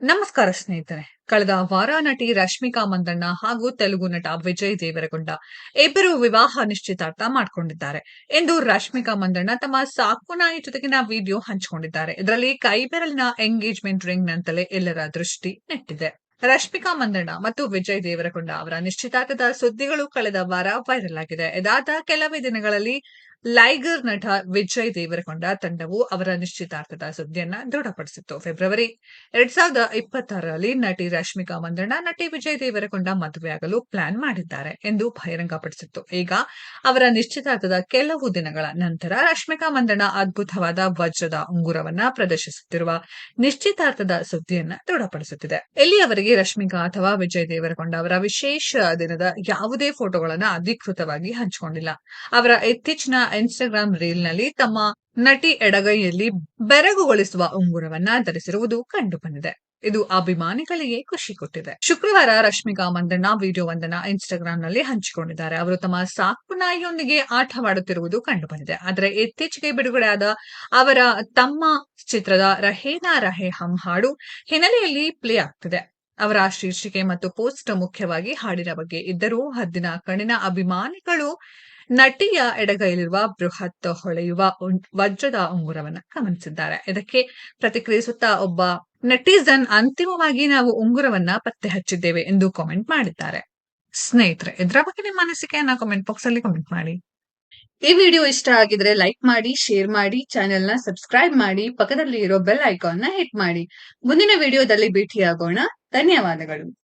ನಮಸ್ಕಾರ ಸ್ನೇಹಿತರೆ. ಕಳೆದ ವಾರ ನಟಿ ರಶ್ಮಿಕಾ ಮಂದಣ್ಣ ಹಾಗೂ ತೆಲುಗು ನಟ ವಿಜಯ್ ದೇವರಗೊಂಡ ಇಬ್ಬರು ವಿವಾಹ ನಿಶ್ಚಿತಾರ್ಥ ಮಾಡಿಕೊಂಡಿದ್ದಾರೆ. ಎಂದು ರಶ್ಮಿಕಾ ಮಂದಣ್ಣ ತಮ್ಮ ಸಾಕು ನಾಯಿ ಜೊತೆಗಿನ ವಿಡಿಯೋ ಹಂಚಿಕೊಂಡಿದ್ದಾರೆ. ಇದರಲ್ಲಿ ಕೈಬೆರಳಿನ ಎಂಗೇಜ್ಮೆಂಟ್ ರಿಂಗ್ ನಂತಲೇ ಎಲ್ಲರ ದೃಷ್ಟಿ ನೆಟ್ಟಿದೆ. ರಶ್ಮಿಕಾ ಮಂದಣ್ಣ ಮತ್ತು ವಿಜಯ್ ದೇವರಕೊಂಡ ಅವರ ನಿಶ್ಚಿತಾರ್ಥದ ಸುದ್ದಿಗಳು ಕಳೆದ ವಾರ ವೈರಲ್ ಆಗಿದೆ. ಇದಾದ ಕೆಲವೇ ದಿನಗಳಲ್ಲಿ ಲೈಗರ್ ನಟ ವಿಜಯ್ ದೇವರಕೊಂಡ ತಂಡವು ಅವರ ನಿಶ್ಚಿತಾರ್ಥದ ಸುದ್ದಿಯನ್ನ ದೃಢಪಡಿಸಿತ್ತು. ಫೆಬ್ರವರಿ ಎರಡ್ ಸಾವಿರದ ಇಪ್ಪತ್ತಾರರಲ್ಲಿ ನಟಿ ರಶ್ಮಿಕಾ ಮಂದಣ್ಣ, ನಟಿ ವಿಜಯ್ ದೇವರಕೊಂಡ ಮದುವೆಯಾಗಲು ಪ್ಲಾನ್ ಮಾಡಿದ್ದಾರೆ ಎಂದು ಬಹಿರಂಗಪಡಿಸಿತ್ತು. ಈಗ ಅವರ ನಿಶ್ಚಿತಾರ್ಥದ ಕೆಲವು ದಿನಗಳ ನಂತರ ರಶ್ಮಿಕಾ ಮಂದಣ್ಣ ಅದ್ಭುತವಾದ ವಜ್ರದ ಉಂಗುರವನ್ನ ಪ್ರದರ್ಶಿಸುತ್ತಿರುವ ನಿಶ್ಚಿತಾರ್ಥದ ಸುದ್ದಿಯನ್ನ ದೃಢಪಡಿಸುತ್ತಿದೆ. ಇಲ್ಲಿಯವರೆಗೆ ರಶ್ಮಿಕಾ ಅಥವಾ ವಿಜಯ್ ದೇವರಕೊಂಡ ಅವರ ವಿಶೇಷ ದಿನದ ಯಾವುದೇ ಫೋಟೋಗಳನ್ನ ಅಧಿಕೃತವಾಗಿ ಹಂಚಿಕೊಂಡಿಲ್ಲ. ಅವರ ಇತ್ತೀಚಿನ ಇನ್ಸ್ಟಾಗ್ರಾಂ ರೀಲ್ನಲ್ಲಿ ತಮ್ಮ ನಟಿ ಎಡಗೈಯಲ್ಲಿ ಬೆರಗುಗೊಳಿಸುವ ಉಂಗುರವನ್ನ ಧರಿಸಿರುವುದು ಕಂಡುಬಂದಿದೆ. ಇದು ಅಭಿಮಾನಿಗಳಿಗೆ ಖುಷಿ ಕೊಟ್ಟಿದೆ. ಶುಕ್ರವಾರ ರಶ್ಮಿಕಾ ಮಂದಣ್ಣ ವಿಡಿಯೋವೊಂದನ್ನ ಇನ್ಸ್ಟಾಗ್ರಾಂನಲ್ಲಿ ಹಂಚಿಕೊಂಡಿದ್ದಾರೆ. ಅವರು ತಮ್ಮ ಸಾಕು ನಾಯಿಯೊಂದಿಗೆ ಆಟವಾಡುತ್ತಿರುವುದು ಕಂಡುಬಂದಿದೆ. ಆದರೆ ಇತ್ತೀಚೆಗೆ ಬಿಡುಗಡೆಯಾದ ಅವರ ತಮ್ಮ ಚಿತ್ರದ ರಹೇನಾ ರಹೇ ಹಂ ಹಾಡು ಹಿನ್ನೆಲೆಯಲ್ಲಿ ಪ್ಲೇ ಆಗ್ತಿದೆ. ಅವರ ಶೀರ್ಷಿಕೆ ಮತ್ತು ಪೋಸ್ಟ್ ಮುಖ್ಯವಾಗಿ ಹಾಡಿನ ಬಗ್ಗೆ ಇದ್ದರೂ ಹದ್ದಿನ ಕಣ್ಣಿನ ಅಭಿಮಾನಿಗಳು ನಟಿಯ ಎಡಗೈಲಿರುವ ಬೃಹತ್ ಹೊಳೆಯುವ ವಜ್ರದ ಉಂಗುರವನ್ನ ಗಮನಿಸಿದ್ದಾರೆ. ಇದಕ್ಕೆ ಪ್ರತಿಕ್ರಿಯಿಸುತ್ತಾ ಒಬ್ಬ ನಟಿಸನ್ ಅಂತಿಮವಾಗಿ ನಾವು ಉಂಗುರವನ್ನ ಪತ್ತೆ ಹಚ್ಚಿದ್ದೇವೆ ಎಂದು ಕಾಮೆಂಟ್ ಮಾಡಿದ್ದಾರೆ. ಸ್ನೇಹಿತರೆ, ಇದರ ಬಗ್ಗೆ ನಿಮ್ಮ ಅನಿಸಿಕೆಯನ್ನ ಕಾಮೆಂಟ್ ಬಾಕ್ಸ್ ಅಲ್ಲಿ ಕಮೆಂಟ್ ಮಾಡಿ. ಈ ವಿಡಿಯೋ ಇಷ್ಟ ಆಗಿದ್ರೆ ಲೈಕ್ ಮಾಡಿ, ಶೇರ್ ಮಾಡಿ ಚಾನೆಲ್ನ ಸಬ್ಸ್ಕ್ರೈಬ್ ಮಾಡಿ ಪಕ್ಕದಲ್ಲಿ ಇರೋ ಬೆಲ್ ಐಕಾನ್ನ ಹಿಟ್ ಮಾಡಿ. ಮುಂದಿನ ವಿಡಿಯೋದಲ್ಲಿ ಭೇಟಿಯಾಗೋಣ. ಧನ್ಯವಾದಗಳು.